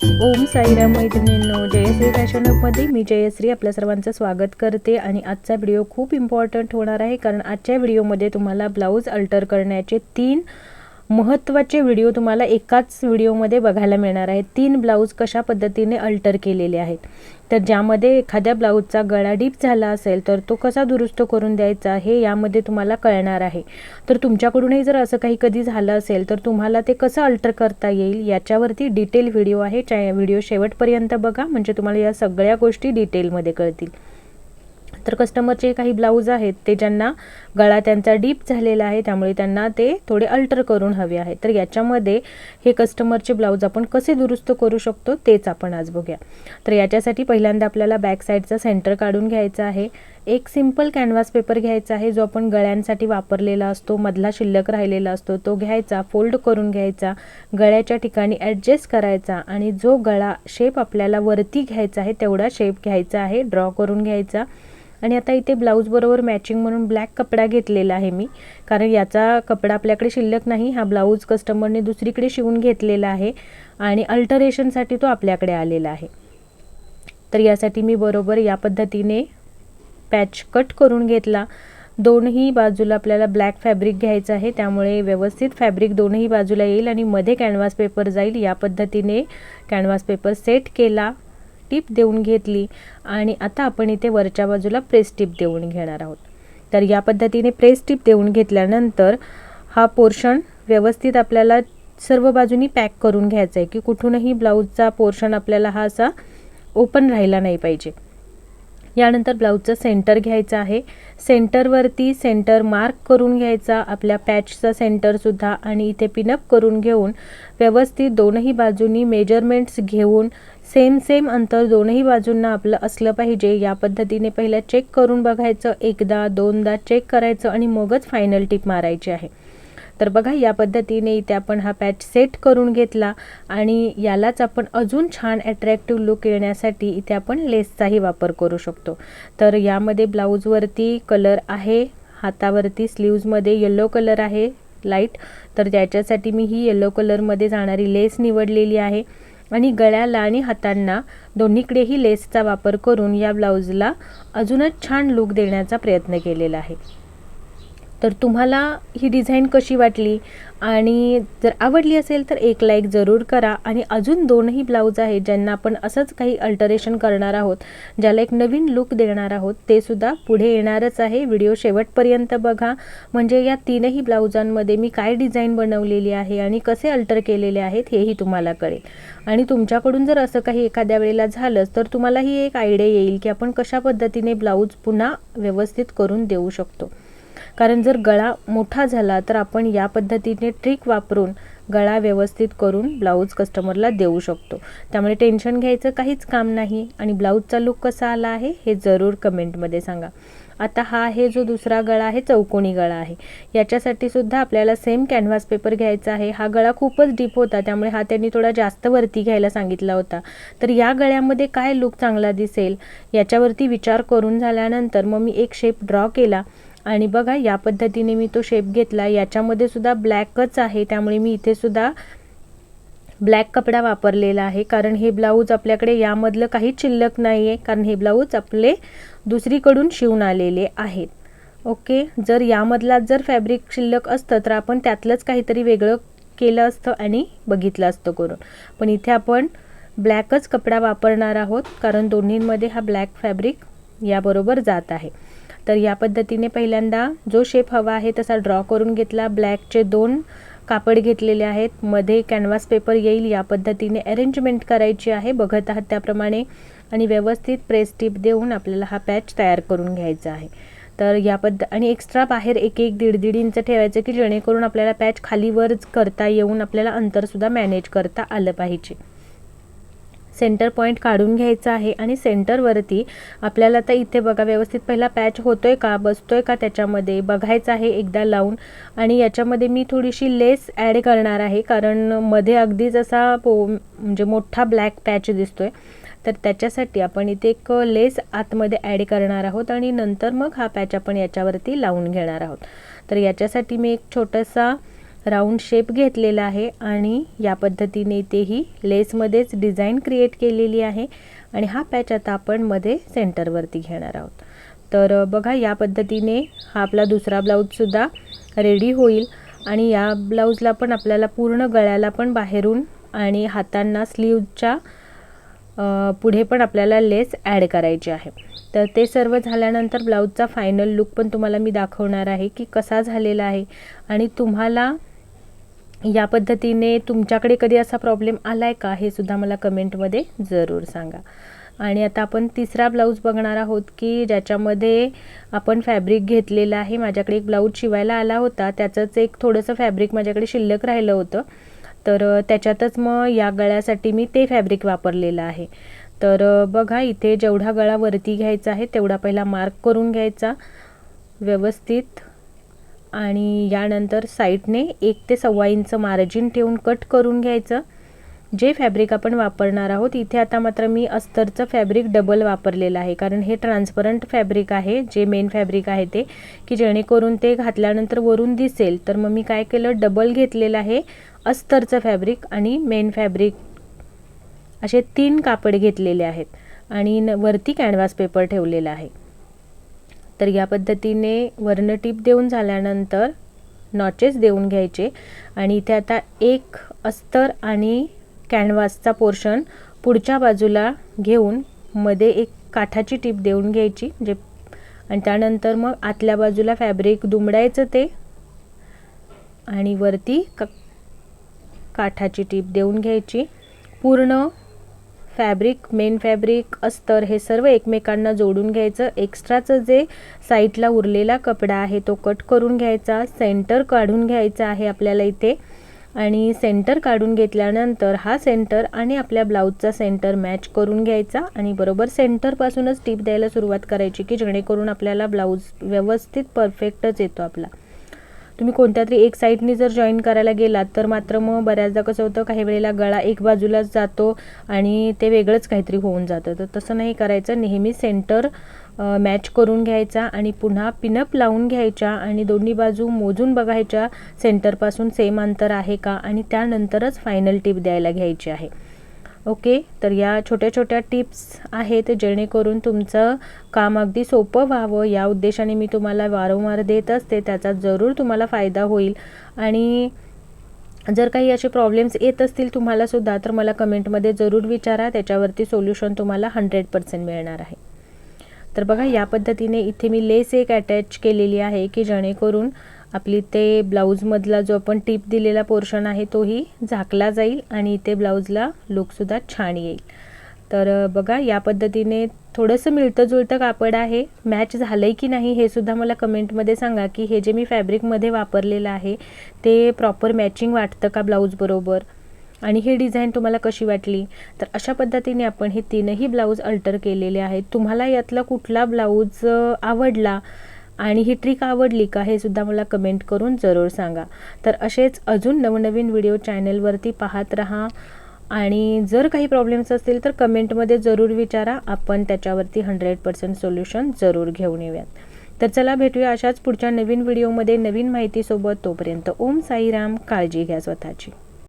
ओम साईराम मैत्रिणींनो जयश्री फॅशन मी जयश्री आपल्या सर्वांचं स्वागत करते आणि आजचा व्हिडिओ खूप इम्पॉर्टंट होणार आहे कारण आजच्या व्हिडिओमध्ये तुम्हाला ब्लाऊज अल्टर करण्याचे तीन महत्त्वाचे व्हिडिओ तुम्हाला एकाच व्हिडिओमध्ये बघायला मिळणार आहे तीन ब्लाऊज कशा पद्धतीने अल्टर केलेले आहेत. तर ज्यामध्ये एखाद्या ब्लाऊजचा गळा डीप झाला असेल तर तो कसा दुरुस्त करून द्यायचा हे यामध्ये तुम्हाला कळणार आहे. तर तुमच्याकडूनही जर असं काही कधी झालं असेल तर तुम्हाला ते कसं अल्टर करता येईल याच्यावरती डिटेल व्हिडिओ आहे. व्हिडिओ शेवटपर्यंत बघा म्हणजे तुम्हाला या सगळ्या गोष्टी डिटेलमध्ये कळतील. तर कस्टमरचे काही ब्लाऊज आहेत ते ज्यांना गळा त्यांचा डीप झालेला आहे त्यामुळे त्यांना ते थोडे अल्टर करून हवे आहे तर याच्यामध्ये हे कस्टमरचे ब्लाऊज आपण कसे दुरुस्त करू शकतो तेच आपण आज बघूया. तर याच्यासाठी पहिल्यांदा आपल्याला बॅक साईडचा सेंटर काढून घ्यायचा आहे. एक सिंपल कॅनव्हास पेपर घ्यायचा आहे जो आपण गळ्यांसाठी वापरलेला असतो मधला शिल्लक राहिलेला असतो तो घ्यायचा फोल्ड करून घ्यायचा गळ्याच्या ठिकाणी ॲडजस्ट करायचा आणि जो गळा शेप आपल्याला वरती घ्यायचा आहे तेवढा शेप घ्यायचा आहे ड्रॉ करून घ्यायचा. आणि आता इथे ब्लाऊजबरोबर मॅचिंग म्हणून ब्लॅक कपडा घेतलेला आहे मी. कारण याचा कपडा आपल्याकडे शिल्लक नाही हा ब्लाऊज कस्टमरने दुसरीकडे शिवून घेतलेला आहे आणि अल्टरेशनसाठी तो आपल्याकडे आलेला आहे. तर यासाठी मी बरोबर या पद्धतीने पॅच कट करून घेतला. दोनही बाजूला आपल्याला ब्लॅक फॅब्रिक घ्यायचं आहे त्यामुळे व्यवस्थित फॅब्रिक दोनही बाजूला येईल आणि मध्ये कॅनव्हास पेपर जाईल. या पद्धतीने कॅनव्हास पेपर सेट केला. टिप देऊन घेतली आणि आता आपण इथे वरच्या बाजूला प्रेस टीप देऊन घेणार आहोत. तर या पद्धतीने प्रेस टिप देऊन घेतल्यानंतर हा पोर्शन व्यवस्थित आपल्याला सर्व बाजूनी पॅक करून घ्यायचा आहे की कुठूनही ब्लाऊजचा पोर्शन आपल्याला हा असा ओपन राहिला नाही पाहिजे. यानंतर ब्लाऊजचं सेंटर घ्यायचं आहे. सेंटरवरती सेंटर मार्क करून घ्यायचा आपल्या पॅचचा सेंटरसुद्धा आणि इथे पिनअप करून घेऊन व्यवस्थित दोनही बाजूनी मेजरमेंट्स घेऊन सेम सेम अंतर दोनही बाजूंना आपलं असलं पाहिजे या पद्धतीने पहिल्या चेक करून बघायचं एकदा दोनदा चेक करायचं आणि मगच फायनल टिप मारायची आहे. तर बघा या पद्धतीने इथे आपण हा पॅच सेट करून घेतला आणि यालाच आपण अजून छान अट्रॅक्टिव्ह लुक येण्यासाठी इथे आपण लेसचाही वापर करू शकतो. तर यामध्ये ब्लाऊजवरती कलर आहे हातावरती स्लीव्जमध्ये येलो कलर आहे लाइट तर त्याच्यासाठी मी ही येलो कलरमध्ये जाणारी लेस निवडलेली आहे. आणि गळ्याला आणि हातांना दोन्हीकडेही लेसचा वापर करून या ब्लाऊजला अजूनच छान लुक देण्याचा प्रयत्न केलेला आहे. तर तुम्हाला ही डिझाईन कशी वाटली? आणि जर आवडली असेल तर एक लाईक जरूर करा. आणि अजून दोनही ब्लाऊज आहेत ज्यांना आपण असंच काही अल्टरेशन करणार आहोत ज्याला एक नवीन लुक देणार आहोत ते सुद्धा पुढे येणारच आहे. व्हिडिओ शेवटपर्यंत बघा. म्हणजे या तीनही ब्लाऊजांमध्ये मी काय डिझाईन बनवलेली आहे आणि कसे अल्टर केलेले आहेत हेही तुम्हाला कळेल. आणि तुमच्याकडून जर असं काही एखाद्या वेळेला झालंच तर तुम्हाला ही एक आयडिया येईल की आपण कशा पद्धतीने ब्लाऊज पुन्हा व्यवस्थित करून देऊ शकतो. कारण जर गळा मोठा झाला तर आपण या पद्धतीने ट्रिक वापरून गळा व्यवस्थित करून ब्लाऊज कस्टमरला देऊ शकतो. त्यामुळे टेन्शन घ्यायचं काहीच काम नाही. आणि ब्लाऊजचा लुक कसा आला आहे हे जरूर कमेंटमध्ये सांगा. आता हा आहे जो दुसरा गळा आहे चौकोनी गळा आहे. याच्यासाठी सुद्धा आपल्याला सेम कॅनव्हास पेपर घ्यायचा आहे. हा गळा खूपच डीप होता त्यामुळे हा त्यांनी थोडा जास्त वरती घ्यायला सांगितला होता. तर या गळ्यामध्ये काय लुक चांगला दिसेल याच्यावरती विचार करून झाल्यानंतर मग मी एक शेप ड्रॉ केला. आणि बघा या पद्धतीने मी तो शेप घेतला. याच्यामध्ये सुद्धा ब्लॅकच आहे. त्यामुळे मी इथे सुद्धा ब्लॅक कपडा वापरलेला आहे. कारण हे ब्लाऊज आपल्याकडे यामधलं काहीच शिल्लक नाही आहे कारण हे ब्लाऊज आपले दुसरीकडून शिवून आलेले आहेत. ओके? जर यामधला जर फॅब्रिक शिल्लक असतं तर आपण त्यातलंच काहीतरी वेगळं केलं असतं आणि बघितलं असतं करून. पण इथे आपण ब्लॅकच कपडा वापरणार आहोत. कारण दोन्हींमध्ये हा ब्लॅक फॅब्रिक याबरोबर जात आहे. तर या पद्धतीने पहिल्यांदा जो शेप हवा आहे तसा ड्रॉ करून घेतला. ब्लॅकचे दोन कापड घेतलेले आहेत. मध्ये कॅनव्हास पेपर येईल. या पद्धतीने अरेंजमेंट करायची आहे. बघत आहात त्याप्रमाणे. आणि व्यवस्थित प्रेस टिप देऊन आपल्याला हा पॅच तयार करून घ्यायचा आहे. तर या पद्ध आणि एक्स्ट्रा बाहेर एक एक दीड दीड इंच ठेवायचं की जेणेकरून आपल्याला पॅच खालीवरच करता येऊन आपल्याला अंतरसुद्धा मॅनेज करता आलं पाहिजे. सेंटर पॉईंट काढून घ्यायचा आहे. आणि सेंटरवरती आपल्याला आता इथे बघा व्यवस्थित पहिला पॅच होतो आहे का बसतो आहे का त्याच्यामध्ये बघायचं आहे एकदा लावून. आणि याच्यामध्ये मी थोडीशी लेस ॲड करणार आहे कारण मध्ये अगदीच असा पो म्हणजे मोठा ब्लॅक पॅच दिसतोय. तर त्याच्यासाठी आपण इथे एक लेस आतमध्ये ॲड करणार आहोत आणि नंतर मग हा पॅच आपण याच्यावरती लावून घेणार आहोत. तर याच्यासाठी मी एक छोटासा राऊंड शेप घेतलेला आहे आणि या पद्धतीने इथेही लेसमध्येच डिझाईन क्रिएट केलेली आहे आणि हा पॅच आता आपण मध्ये सेंटरवरती घेणार आहोत. तर बघा या पद्धतीने हा आपला दुसरा ब्लाऊजसुद्धा रेडी होईल आणि या ब्लाऊजला पण आपल्याला पूर्ण गळ्याला पण बाहेरून आणि हातांना स्लीवच्या पुढे पण आपल्याला लेस ॲड करायची आहे. तर ते सर्व झाल्यानंतर ब्लाऊजचा फायनल लुक पण तुम्हाला मी दाखवणार आहे की कसा झालेला आहे आणि तुम्हाला या पद्धतीने तुमच्याकडे कधी असा प्रॉब्लेम आला आहे का? हे सुद्धा मला कमेंटमध्ये जरूर सांगा. आणि आता आपण तिसरा ब्लाऊज बघणार आहोत की ज्याच्यामध्ये आपण फॅब्रिक घेतलेलं आहे. माझ्याकडे एक ब्लाऊज शिवायला आला होता. त्याचंच एक थोडंसं फॅब्रिक माझ्याकडे शिल्लक राहिलं होतं. तर त्याच्यातच मग या गळ्यासाठी मी ते फॅब्रिक वापरलेलं आहे. तर बघा इथे जेवढा गळा वरती घ्यायचा आहे तेवढा पहिला मार्क करून घ्यायचा. व्यवस्थित. आणि यानंतर साईडने एक ते सव्वा इंच मार्जिन ठेवून कट करून घ्यायचं. जे फॅब्रिक आपण वापरणार आहोत इथे आता मात्र मी अस्तरचं फॅब्रिक डबल वापरलेलं आहे. कारण हे ट्रान्सपरंट फॅब्रिक आहे जे मेन फॅब्रिक आहे ते. की जेणेकरून ते घातल्यानंतर वरून दिसेल. तर मग मी काय केलं डबल घेतलेलं आहे अस्तरचं फॅब्रिक आणि मेन फॅब्रिक. असे तीन कापड घेतलेले आहेत आणि न वरती कॅनव्हास पेपर ठेवलेला आहे. तर या पद्धतीने वर्ण टीप देऊन झाल्यानंतर नॉचेस देऊन घ्यायचे. आणि इथे आता एक अस्तर आणि कॅनव्हासचा पोर्शन पुढच्या बाजूला घेऊन मध्ये एक काठाची टीप देऊन घ्यायची जे आणि त्यानंतर मग आतल्या बाजूला फॅब्रिक दुमडायचं ते. आणि वरती क काठाची टीप देऊन घ्यायची. पूर्ण फॅब्रिक मेन फॅब्रिक अस्तर हे सर्व एकमेकांना जोडून घ्यायचं. एक्स्ट्राचं जे साईडला उरलेला कपडा आहे तो कट करून घ्यायचा. सेंटर काढून घ्यायचा आहे आपल्याला इथे. आणि सेंटर काढून घेतल्यानंतर हा सेंटर आणि आपल्या ब्लाऊजचा सेंटर मॅच करून घ्यायचा. आणि बरोबर सेंटरपासूनच टीप द्यायला सुरुवात करायची की जेणेकरून आपल्याला ब्लाऊज व्यवस्थित परफेक्टच येतो आपला. तुम्ही कोणत्या तरी एक साईडनी जर जॉईन करायला गेलात तर मात्र मग बऱ्याचदा कसं होतं काही वेळेला गळा एक बाजूलाच जातो आणि ते वेगळंच काहीतरी होऊन जातं. तर तसं नाही करायचं. नेहमी सेंटर मॅच करून घ्यायचा आणि पुन्हा पिनअप लावून घ्यायच्या आणि दोन्ही बाजू मोजून बघायच्या. सेंटरपासून सेम अंतर आहे का? आणि त्यानंतरच फायनल टिप द्यायला घ्यायची आहे. ओके? तर या छोट्या छोट्या टिप्स आहेत जेणेकरून तुमचं काम अगदी सोपं व्हावं. या उद्देशाने मी तुम्हाला वारंवार देत असते. त्याचा जरूर तुम्हाला फायदा होईल. आणि जर काही असे प्रॉब्लेम्स येत असतील तुम्हालासुद्धा तर मला कमेंटमध्ये जरूर विचारा. त्याच्यावरती सोल्युशन तुम्हाला हंड्रेड पर्सेंट मिळणार आहे. तर बघा या पद्धतीने इथे मी लेस एक अटॅच केलेली आहे की जेणेकरून आपली ते ब्लाऊजमधला जो आपण टिप दिलेला पोर्शन आहे तोही झाकला जाईल आणि इथे ब्लाऊजला लुकसुद्धा छान येईल. तर बघा या पद्धतीने थोडंसं मिळतं जुळतं कापड आहे. मॅच झालं आहे की नाही हे सुद्धा मला कमेंटमध्ये सांगा की हे जे मी फॅब्रिकमध्ये वापरलेलं आहे ते प्रॉपर मॅचिंग वाटतं का ब्लाऊजबरोबर आणि ही डिझाईन तुम्हाला कशी वाटली? तर अशा पद्धतीने आपण हे तीनही ब्लाऊज अल्टर केलेले आहेत. तुम्हाला यातला कुठला ब्लाऊज आवडला आणि ही ट्रिक आवडली का हे सुद्धा मला कमेंट करून जरूर सांगा. तर असेच अजून नवनवीन व्हिडिओ चॅनलवरती पाहत राहा. आणि जर काही प्रॉब्लेम्स असतील तर कमेंटमध्ये जरूर विचारा. आपण त्याच्यावरती हंड्रेड पर्सेंट सोल्युशन जरूर घेऊन येऊयात. तर चला भेटूया अशाच पुढच्या नवीन व्हिडिओमध्ये नवीन माहितीसोबत. तोपर्यंत ओम साईराम. काळजी घ्या स्वतःची.